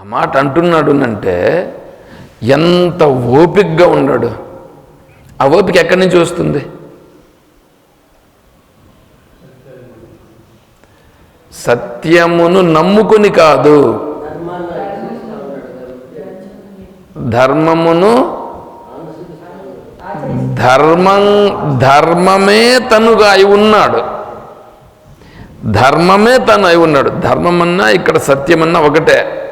ఆ మాట అంటున్నాడు అంటే ఎంత ఓపికగా ఉన్నాడు. ఆ ఓపిక ఎక్కడి నుంచి వస్తుంది? సత్యమును నమ్ముకుని కాదు. ధర్మమును ధర్మం ధర్మమే తనుగా అయి ఉన్నాడు. ధర్మమే తను అయి ఉన్నాడు. ధర్మమన్నా ఇక్కడ సత్యమన్నా ఒకటే.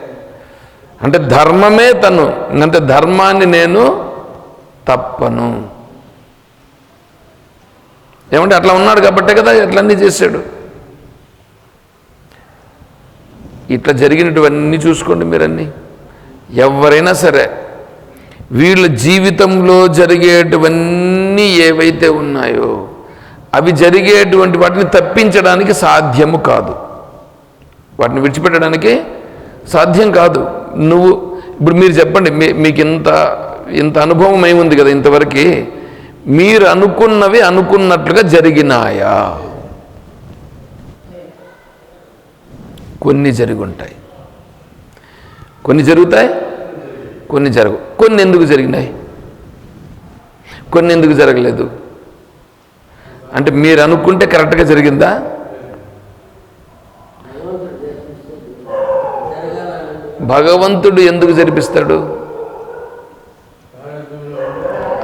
అంటే ధర్మమే తను. అంటే ధర్మాన్ని నేను తప్పను. ఏమంటే అట్లా ఉన్నాడు కాబట్టే కదా ఎట్లన్నీ చేశాడు. ఇట్లా జరిగినటువన్నీ చూసుకోండి మీరన్నీ. ఎవరైనా సరే వీళ్ళ జీవితంలో జరిగేటివన్నీ ఏవైతే ఉన్నాయో అవి జరిగేటువంటి వాటిని తప్పించడానికి సాధ్యము కాదు. వాటిని విడిచిపెట్టడానికి సాధ్యం కాదు. నువ్వు ఇప్పుడు మీరు చెప్పండి మీ మీకు ఇంత ఇంత అనుభవం ఏముంది కదా ఇంతవరకు? మీరు అనుకున్నవి అనుకున్నట్లుగా జరిగినాయా? కొన్ని జరిగి ఉంటాయి కొన్ని జరుగుతాయి కొన్ని జరగవు. కొన్ని ఎందుకు జరిగినాయి? కొన్ని ఎందుకు జరగలేదు? అంటే మీరు అనుకుంటే కరెక్ట్గా జరిగిందా? భగవంతుడు ఎందుకు జరిపిస్తాడు?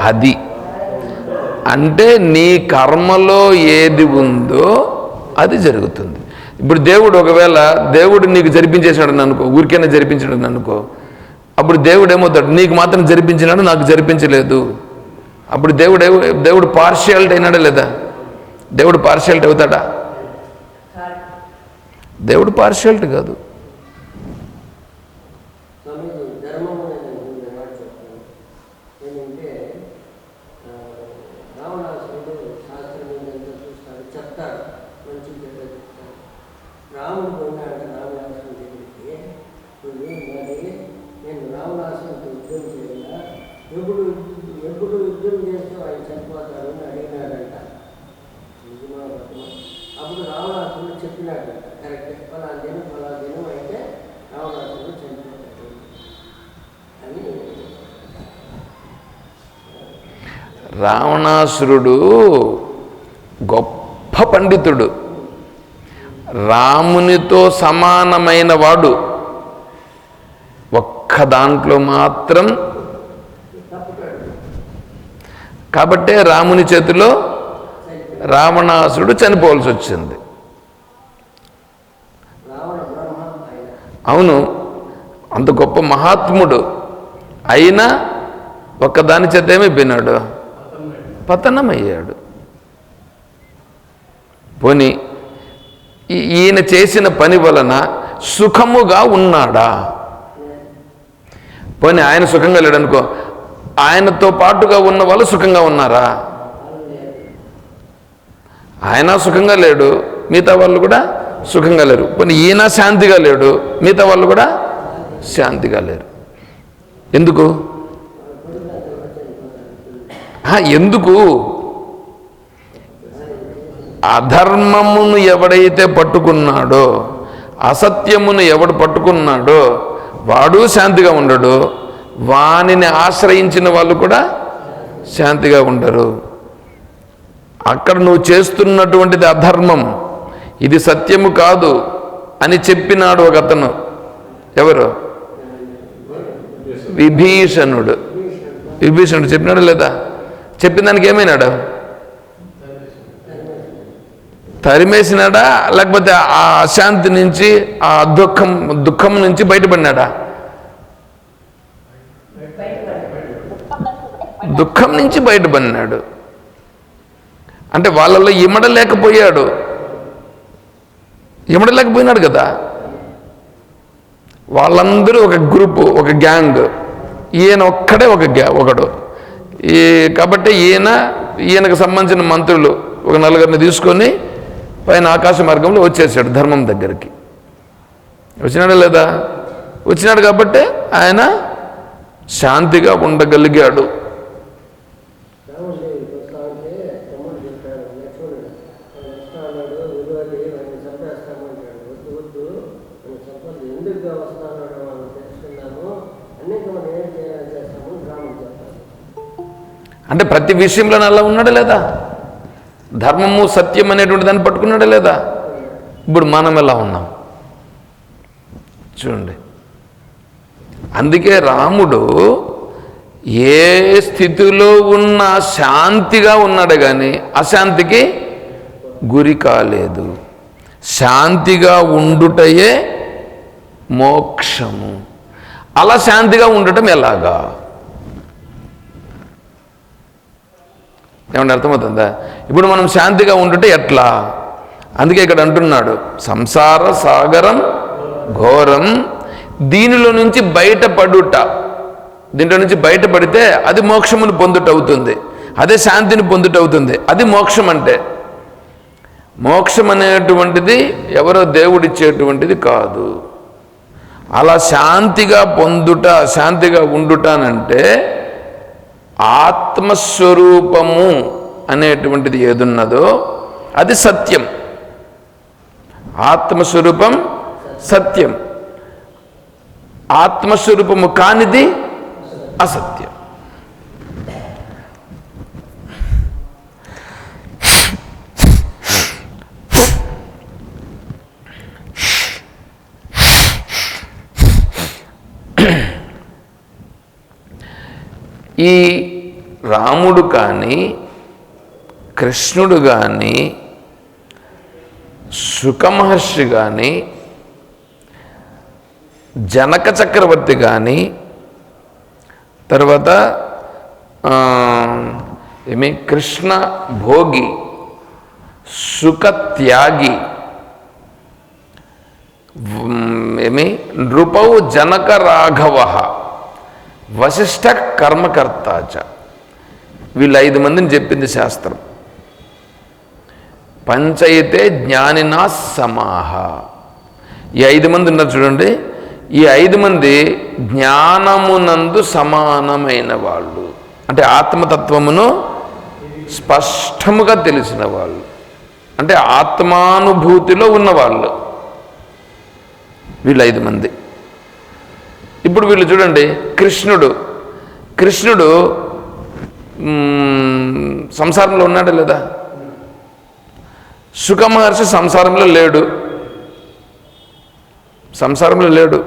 అది. అంటే నీ కర్మలో ఏది ఉందో అది జరుగుతుంది. ఇప్పుడు దేవుడు ఒకవేళ దేవుడు నీకు జరిపించేసాడని అనుకో ఊరికైనా జరిపించాడని అనుకో అప్పుడు దేవుడు ఏమవుతాడు? నీకు మాత్రం జరిపించినాడు నాకు జరిపించలేదు. అప్పుడు దేవుడు దేవుడు పార్షియాలిటీ అయినాడా లేదా? దేవుడు పార్షియాలిటీ అవుతాడా? దేవుడు పార్షియాలిటీ కాదు స్వామీజీ ధర్మం అనేది ఉంది మాట చెప్తాను ఏంటంటే ఆ, రావణాసురుడు శాస్త్రం ఏంటంటే చూస్తాడు చెప్తాడు మంచి చెడ్డ చెప్తాడు రాముడు కొన్నాడు రావణాసురుడి దగ్గరికి నువ్వు మరి నేను రావణాసురుడితో యుద్ధం చేయాలా ఎప్పుడు ఎప్పుడు యుద్ధం చేస్తే ఆయన చనిపోతాడు అని అడిగినాడంట నిజమా అబద్ధమా? అప్పుడు రావణాసురుడు చెప్పినాడంట కరెక్ట్ దినం దినం అయితే నవరాత్రులు చనిపోతాడు. అని రావణాసురుడు గొప్ప పండితుడు. రామునితో సమానమైన వాడు. ఒక్క దాంట్లో మాత్రం కాబట్టే రాముని చేతిలో రావణాసురుడు చనిపోవాల్సి వచ్చింది. అవును అంత గొప్ప మహాత్ముడు అయినా ఒక్కదాని చేత ఏమైపోయినాడు పతనమయ్యాడు. పోని ఈయన చేసిన పని వలన సుఖముగా ఉన్నాడా? పోనీ ఆయన సుఖంగా లేడు అనుకో ఆయనతో పాటుగా ఉన్న వాళ్ళు సుఖంగా ఉన్నారా? ఆయన సుఖంగా లేడు మిగతా వాళ్ళు కూడా సుఖంగా లేరు. కొన్ని ఈయన శాంతిగా లేడు మిగతా వాళ్ళు కూడా శాంతిగా లేరు. ఎందుకు? ఎందుకు? అధర్మమును ఎవడైతే పట్టుకున్నాడో అసత్యమును ఎవడు పట్టుకున్నాడో వాడు శాంతిగా ఉండడు వానిని ఆశ్రయించిన వాళ్ళు కూడా శాంతిగా ఉండరు. అక్కడ నువ్వు చేస్తున్నటువంటిది అధర్మం. ఇది సత్యము కాదు అని చెప్పినాడు ఒక అతను. ఎవరు? విభీషణుడు. విభీషణుడు చెప్పినాడు లేదా? చెప్పిన దానికి ఏమైనాడు? తరిమేసినాడా? లేకపోతే ఆ అశాంతి నుంచి ఆ దుఃఖం దుఃఖం నుంచి బయటపడినాడా? దుఃఖం నుంచి బయటపడినాడు. అంటే వాళ్ళలో ఇమడలేకపోయాడు ఇమడలేకపోయినాడు కదా. వాళ్ళందరూ ఒక గ్రూపు ఒక గ్యాంగ్ ఈయన ఒక్కడే ఒక గ్యా ఒకడు. ఈ కాబట్టి ఈయన ఈయనకు సంబంధించిన మంత్రులు ఒక నలుగురిని తీసుకొని పైన ఆకాశ మార్గంలో వచ్చేసాడు ధర్మం దగ్గరికి. వచ్చినాడా లేదా? వచ్చినాడు కాబట్టి ఆయన శాంతిగా ఉండగలిగాడు. ఎందుకు మనం తెలుసుకున్నాము మనం ఏం చేయాలని చేస్తాము గ్రామం అంటే ప్రతి విషయంలో అలా ఉన్నాడు లేదా? ధర్మము సత్యం అనేటువంటి దాన్ని పట్టుకున్నాడు లేదా? ఇప్పుడు మనం ఎలా ఉన్నాం? చూడండి. అందుకే రాముడు ఏ స్థితిలో ఉన్న శాంతిగా ఉన్నాడు కానీ అశాంతికి గురి కాలేదు. శాంతిగా ఉండుటయే మోక్షము. అలా శాంతిగా ఉండటం ఎలాగా? ఏమంటే అర్థమవుతుందా? ఇప్పుడు మనం శాంతిగా ఉండటం ఎట్లా? అందుకే ఇక్కడ అంటున్నాడు సంసార సాగరం ఘోరం. దీనిలో నుంచి బయటపడుట. దీంట్లో నుంచి బయటపడితే అది మోక్షమును పొందుట అవుతుంది. అదే శాంతిని పొందుట అవుతుంది. అది మోక్షం అంటే. మోక్షం అనేటువంటిది ఎవరో దేవుడిచ్చేటువంటిది కాదు. అలా శాంతిగా పొందుట శాంతిగా ఉండుటానంటే ఆత్మస్వరూపము అనేటువంటిది ఏదున్నదో అది సత్యం. ఆత్మస్వరూపం సత్యం. ఆత్మస్వరూపము కానిది అసత్యం. ఈ రాముడు కానీ కృష్ణుడు కానీ సుఖమహర్షి కానీ జనక చక్రవర్తి కానీ తర్వాత ఏమి కృష్ణ భోగి సుఖత్యాగి ఏమి నృపౌ జనక రాఘవ. వశిష్ఠ కర్మకర్తాచ వీళ్ళు ఐదు మందిని చెప్పింది శాస్త్రం. పంచయితే జ్ఞానినా సమాహ. ఈ ఐదు మంది ఉన్నారు చూడండి. ఈ ఐదు మంది జ్ఞానమునందు సమానమైన వాళ్ళు. అంటే ఆత్మతత్వమును స్పష్టముగా తెలిసిన వాళ్ళు. అంటే ఆత్మానుభూతిలో ఉన్నవాళ్ళు. వీళ్ళు ఐదు మంది. ఇప్పుడు వీళ్ళు చూడండి కృష్ణుడు. కృష్ణుడు సంసారంలో ఉన్నాడా లేదా? సుఖమహర్షి సంసారంలో లేడు. సంసారంలో లేడు.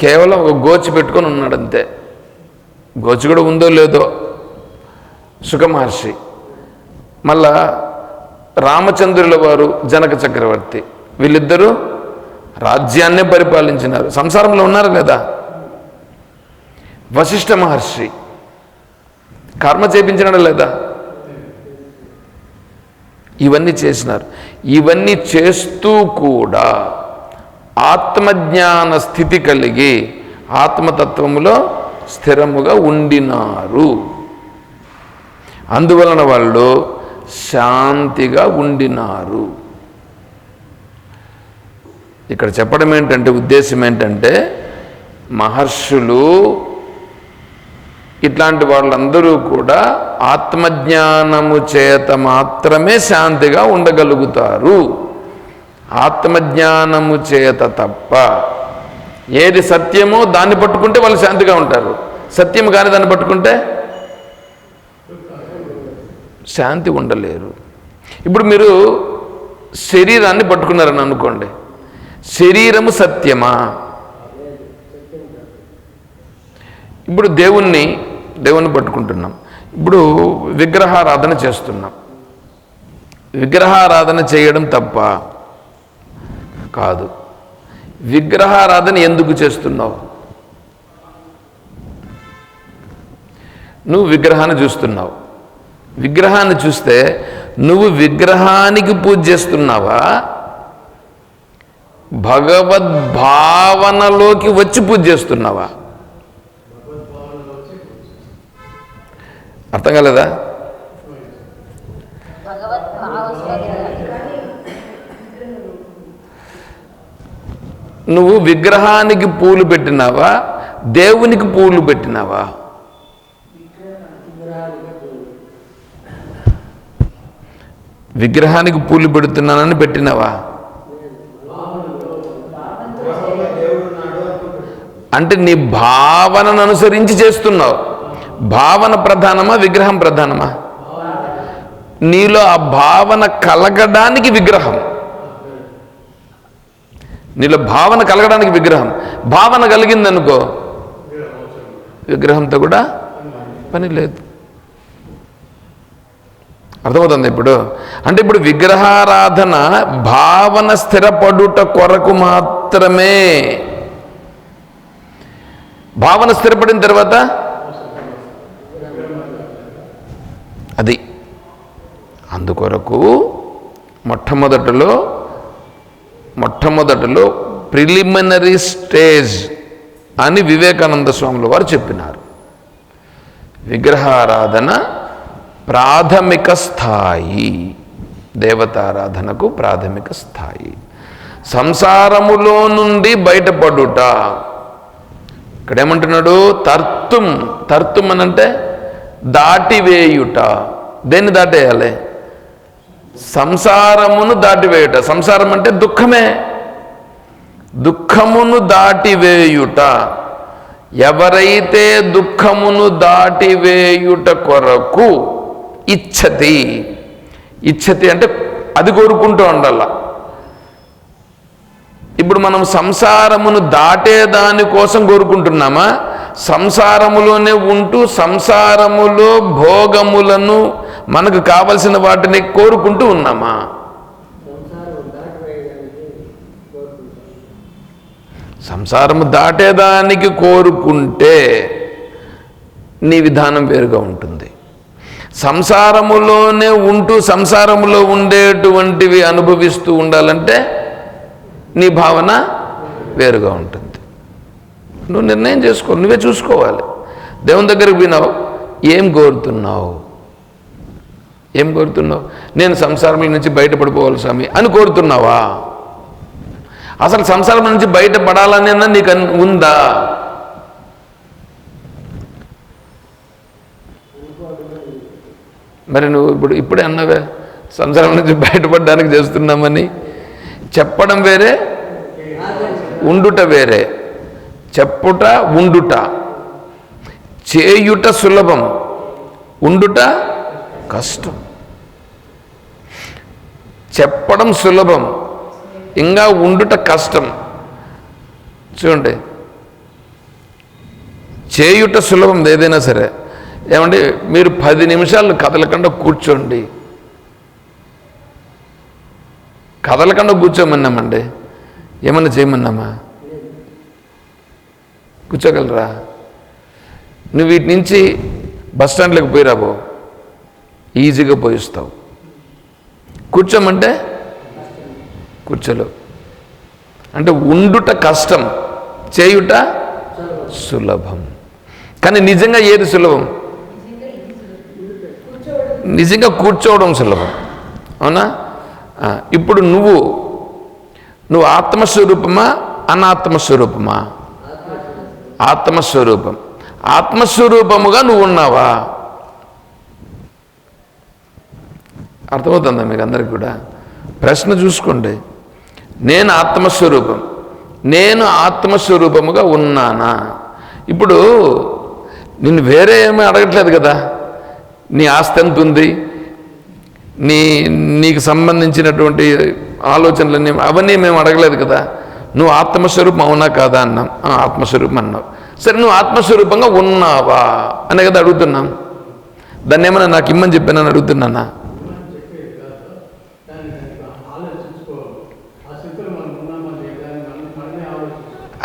కేవలం ఒక గోచి పెట్టుకొని ఉన్నాడు అంతే గోచి కూడా ఉందో లేదో? సుఖ మహర్షి మళ్ళా రామచంద్రుల వారు జనక చక్రవర్తి. వీళ్ళిద్దరూ రాజ్యాన్నే పరిపాలించినారు. సంసారంలో ఉన్నారు లేదా? వశిష్ఠ మహర్షి. కర్మ చేపించినాడా లేదా? ఇవన్నీ చేసినారు. ఇవన్నీ చేస్తూ కూడా ఆత్మజ్ఞాన స్థితి కలిగి ఆత్మతత్వములో స్థిరముగా ఉండినారు. అందువలన వాళ్ళు శాంతిగా ఉండినారు. ఇక్కడ చెప్పడం ఏంటంటే ఉద్దేశం ఏంటంటే మహర్షులు ఇట్లాంటి వాళ్ళందరూ కూడా ఆత్మజ్ఞానము చేత మాత్రమే శాంతిగా ఉండగలుగుతారు. ఆత్మజ్ఞానము చేత తప్ప ఏది సత్యమో దాన్ని పట్టుకుంటే వాళ్ళు శాంతిగా ఉంటారు. సత్యం కానీ దాన్ని పట్టుకుంటే శాంతి ఉండలేరు. ఇప్పుడు మీరు శరీరాన్ని పట్టుకున్నారని అనుకోండి. శరీరము సత్యమా? ఇప్పుడు దేవుణ్ణి దేవుణ్ణి పట్టుకుంటున్నాం. ఇప్పుడు విగ్రహారాధన చేస్తున్నాం. విగ్రహారాధన చేయడం తప్ప కాదు. విగ్రహారాధన ఎందుకు చేస్తున్నావు? నువ్వు విగ్రహాన్ని చూస్తున్నావు. విగ్రహాన్ని చూస్తే నువ్వు విగ్రహానికి పూజ చేస్తున్నావా? భగవద్భావనలోకి వచ్చి పూజ చేస్తున్నావా? అర్థం కాలేదా? నువ్వు విగ్రహానికి పూలు పెట్టినావా? దేవునికి పూలు పెట్టినావా? విగ్రహానికి పూలు పెడుతున్నానని పెట్టినావా? అంటే నీ భావనను అనుసరించి చేస్తున్నావు. భావన ప్రధానమా విగ్రహం ప్రధానమా? నీలో ఆ భావన కలగడానికి విగ్రహం. నీలో భావన కలగడానికి విగ్రహం. భావన కలిగిందనుకో విగ్రహంతో కూడా పని లేదు. అర్థమవుతుంది ఇప్పుడు? అంటే ఇప్పుడు విగ్రహారాధన భావన స్థిరపడుట కొరకు మాత్రమే. భావన స్థిరపడిన తర్వాత అది అందుకొరకు మొట్టమొదటిలో మొట్టమొదటిలో ప్రిలిమినరీ స్టేజ్ అని వివేకానంద స్వాముల వారు చెప్పినారు. విగ్రహారాధన ప్రాథమిక స్థాయి దేవతారాధనకు ప్రాథమిక స్థాయి. సంసారములో నుండి బయటపడుట ఇక్కడ ఏమంటున్నాడు తర్తుం. తర్తుం అని అంటే దాటివేయుట. దేన్ని దాటేయాలి? సంసారమును దాటివేయుట. సంసారం అంటే దుఃఖమే. దుఃఖమును దాటివేయుట. ఎవరైతే దుఃఖమును దాటివేయుట కొరకు ఇచ్చతి. ఇచ్చతి అంటే అది కోరుకుంటూ ఉండాల. ఇప్పుడు మనం సంసారమును దాటేదాని కోసం కోరుకుంటున్నామా? సంసారములోనే ఉంటూ సంసారములో భోగములను మనకు కావలసిన వాటిని కోరుకుంటూ ఉన్నామా? సంసారము దాటేదానికి కోరుకుంటే నీ విధానం వేరుగా ఉంటుంది. సంసారములోనే ఉంటూ సంసారములో ఉండేటువంటివి అనుభవిస్తూ ఉండాలంటే నీ భావన వేరుగా ఉంటుంది. నువ్వు నిర్ణయం చేసుకో నువ్వే చూసుకోవాలి. దేవుని దగ్గరికి పోయినావు ఏం కోరుతున్నావు? ఏం కోరుతున్నావు? నేను సంసారం నుంచి బయటపడిపోవాలి స్వామి అని కోరుతున్నావా? అసలు సంసారం నుంచి బయటపడాలని అన్నా నీకు ఉందా? మరి నువ్వు ఇప్పుడు ఇప్పుడే అన్నావే సంసారం నుంచి బయటపడడానికి చేస్తున్నామని. చెప్పడం వేరే ఉండుట వేరే. చెప్పుట ఉండుట. చేయుట సులభం ఉండుట కష్టం. చెప్పడం సులభం ఇంకా ఉండుట కష్టం. చూడండి. చేయుట సులభం ఏదైనా సరే. ఏమంటే మీరు పది నిమిషాలు కదలకుండా కూర్చోండి. కదలకుండా కూర్చోమన్నామండి. ఏమన్నా చేయమన్నామా? కూర్చోగలరా? నువ్వు వీటి నుంచి బస్ స్టాండ్లోకి పోయి రాబో ఈజీగా పోయిస్తావు. కూర్చోమంటే? కూర్చోలేవు. అంటే ఉండుట కష్టం చేయుట సులభం. కానీ నిజంగా ఏది సులభం? నిజంగా కూర్చోవడం సులభం. అవునా? ఇప్పుడు నువ్వు నువ్వు ఆత్మస్వరూపమా అనాత్మస్వరూపమా? ఆత్మస్వరూపం. ఆత్మస్వరూపముగా నువ్వు ఉన్నావా? అర్థమవుతుందా మీకు అందరికి కూడా? ప్రశ్న చూసుకోండి. నేను ఆత్మస్వరూపం. నేను ఆత్మస్వరూపముగా ఉన్నానా? ఇప్పుడు నిన్ను వేరే ఏమీ అడగట్లేదు కదా? నీ ఆస్తి ఎంత ఉంది? నీ నీకు సంబంధించినటువంటి ఆలోచనలన్నీ అవన్నీ మేము అడగలేదు కదా. నువ్వు ఆత్మస్వరూపం అవునా కాదా అన్నాం. "ఆ, ఆత్మస్వరూపం అన్నావు. సరే నువ్వు ఆత్మస్వరూపంగా ఉన్నావా అనే కదా అడుగుతున్నాం. దాన్ని ఏమైనా నాకు ఇమ్మని చెప్పానని అడుగుతున్నానా?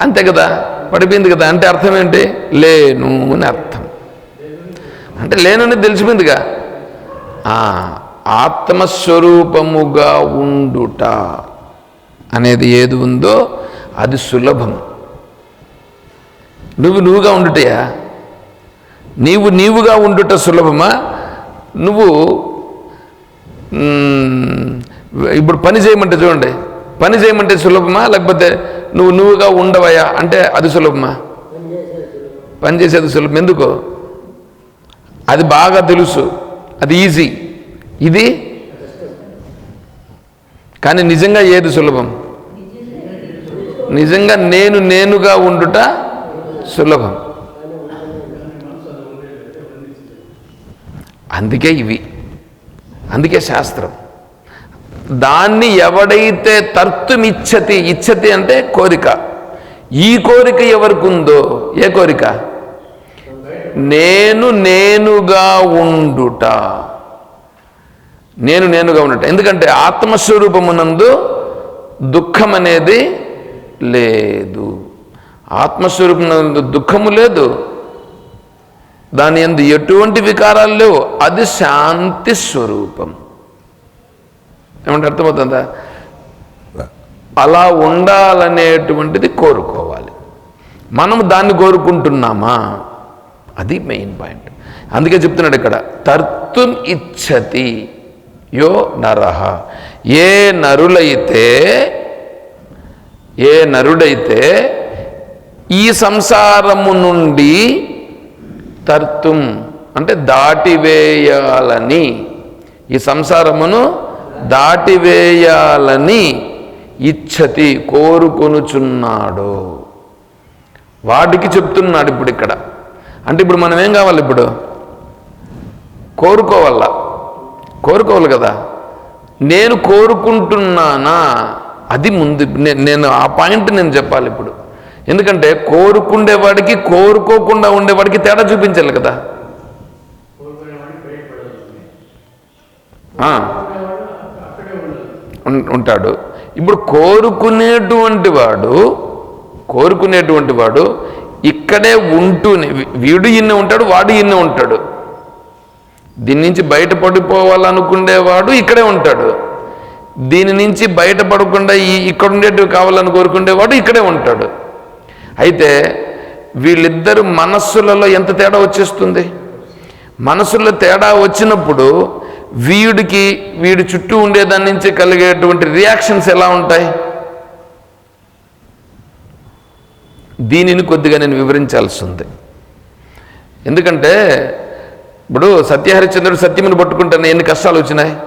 అంతే కదా పడిపోయింది కదా. అంటే అర్థం ఏంటి? లేను అని అర్థం. అంటే లేనని తెలిసిపోయిందిగా. ఆత్మస్వరూపముగా ఉండుట అనేది ఏది ఉందో అది సులభం. నువ్వు నువ్వుగా ఉండుటయా? నీవు నీవుగా ఉండుట సులభమా? నువ్వు ఇప్పుడు పని చేయమంటే చూడండి. పని చేయమంటే సులభమా? లేకపోతే నువ్వు నువ్వుగా ఉండవయా? అంటే అది సులభమా? పని చేసేది సులభం. ఎందుకు? అది బాగా తెలుసు. అది ఈజీ. ఇది? కానీ నిజంగా ఏది సులభం? నిజంగా నేను నేనుగా ఉండుట సులభం. అందుకే ఇవి. అందుకే శాస్త్రం. దాన్ని ఎవడైతే తర్తుమిచ్చతి ఇచ్చతి అంటే కోరిక. ఈ కోరిక ఎవరికి ఉందో ఏ కోరిక? నేను నేనుగా ఉండుట. నేను నేనుగా ఉండుట ఎందుకంటే ఆత్మస్వరూపమునందు దుఃఖం అనేది లేదు. ఆత్మస్వరూపమునందు దుఃఖము లేదు. దాని ఎందు ఎటువంటి వికారాలు లేవు. అది శాంతి స్వరూపం. ఏమంటే అర్థమవుతుందా? అలా ఉండాలనేటువంటిది కోరుకోవాలి. మనం దాన్ని కోరుకుంటున్నామా? అది మెయిన్ పాయింట్. అందుకే చెప్తున్నాడు ఇక్కడ తర్తుం ఇచ్చతి యో నర. ఏ నరులైతే ఏ నరుడైతే ఈ సంసారము నుండి తర్తుం అంటే దాటివేయాలని ఈ సంసారమును దాటివేయాలని ఇచ్చతి కోరుకొనుచున్నాడు. వాడికి చెప్తున్నాడు ఇప్పుడు ఇక్కడ. అంటే ఇప్పుడు మనం ఏం కావాలి ఇప్పుడు? కోరుకోవాలా? కోరుకోవాలి కదా. నేను కోరుకుంటున్నానా? అది ముందు నేను ఆ పాయింట్ నేను చెప్పాలి ఇప్పుడు. ఎందుకంటే కోరుకుండేవాడికి కోరుకోకుండా ఉండేవాడికి తేడా చూపించాలి కదా. ఉం- ఉంటాడు. ఇప్పుడు కోరుకునేటువంటి వాడు కోరుకునేటువంటి వాడు ఇక్కడే ఉంటూనే వీడు ఇన్నే ఉంటాడు వాడు ఇన్నే ఉంటాడు. దీని నుంచి బయటపడిపోవాలనుకునేవాడు ఇక్కడే ఉంటాడు. దీని నుంచి బయటపడకుండా ఈ ఇక్కడ ఉండేటివి కావాలని కోరుకునేవాడు ఇక్కడే ఉంటాడు. అయితే వీళ్ళిద్దరు మనస్సులలో ఎంత తేడా వచ్చేస్తుంది? మనసులో తేడా వచ్చినప్పుడు వీడికి వీడి చుట్టూ ఉండేదాని నుంచి కలిగేటువంటి రియాక్షన్స్ ఎలా ఉంటాయి? దీనిని కొద్దిగా నేను వివరించాల్సి ఉంది. ఎందుకంటే ఇప్పుడు సత్యహరిశ్చంద్రుడు సత్యమును పట్టుకుంటే ఎన్ని కష్టాలు వచ్చినాయి?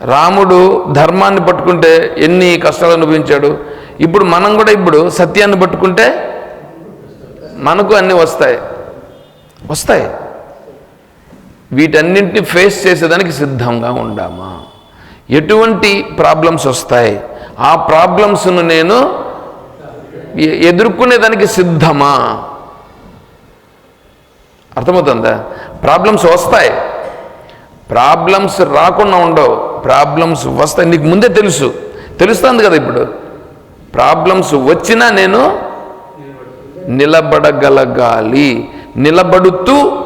రాముడు ధర్మాన్ని పట్టుకుంటే ఎన్ని కష్టాలు అనుభవించాడు? ఇప్పుడు మనం కూడా ఇప్పుడు సత్యాన్ని పట్టుకుంటే మనకు అన్నీ వస్తాయి. వస్తాయి. వీటన్నింటిని ఫేస్ చేసేదానికి సిద్ధంగా ఉండామా? ఎటువంటి ప్రాబ్లమ్స్ వస్తాయి? ఆ ప్రాబ్లమ్స్ను నేను ఎదుర్కొనేదానికి సిద్ధమా? అర్థమవుతుందా? ప్రాబ్లమ్స్ వస్తాయి. ప్రాబ్లమ్స్ రాకుండా ఉండవు. ప్రాబ్లమ్స్ వస్తాయి. నీకు ముందే తెలుసు. తెలుస్తుంది కదా ఇప్పుడు. ప్రాబ్లమ్స్ వచ్చినా నేను నిలబడగలగాలి. నిలబడుతూ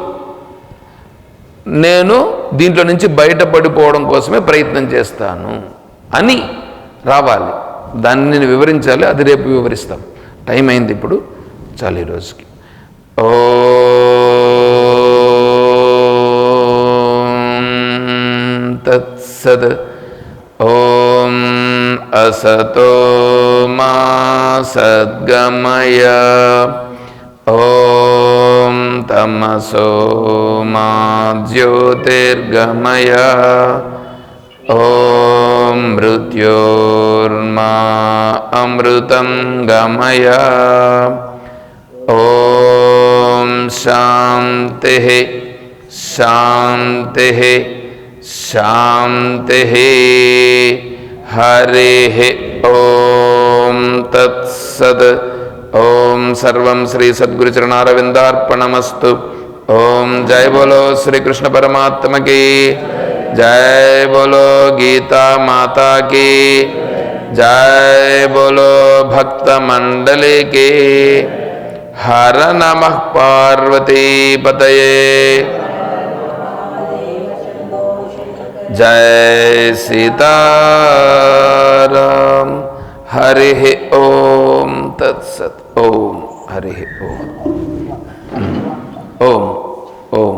నేను దీంట్లో నుంచి బయటపడిపోవడం కోసమే ప్రయత్నం చేస్తాను అని రావాలి. దాన్ని నేను వివరించాలి. అది రేపు వివరిస్తాం. టైం అయింది ఇప్పుడు. చాలు ఈ రోజుకి. सद ओम असतो सद्गमय। ओम तमसो ज्योतिर्गमय। ओम मृत्योर्मा अमृतं गमय। ॐ शांति शांति शांति हरे ओम तत्सद। ओम सर्व श्री सद्गुरुचरणारविंदापणमस्तु ओम जय बोलो श्री कृष्ण परमात्म की जय बोलो गीता माता की जय बोलो भक्त मंडले की हर नमः पार्वती पतये। जय सीताराम। हरि ओम तत्सत ओम हरि ओम। ओम ओम।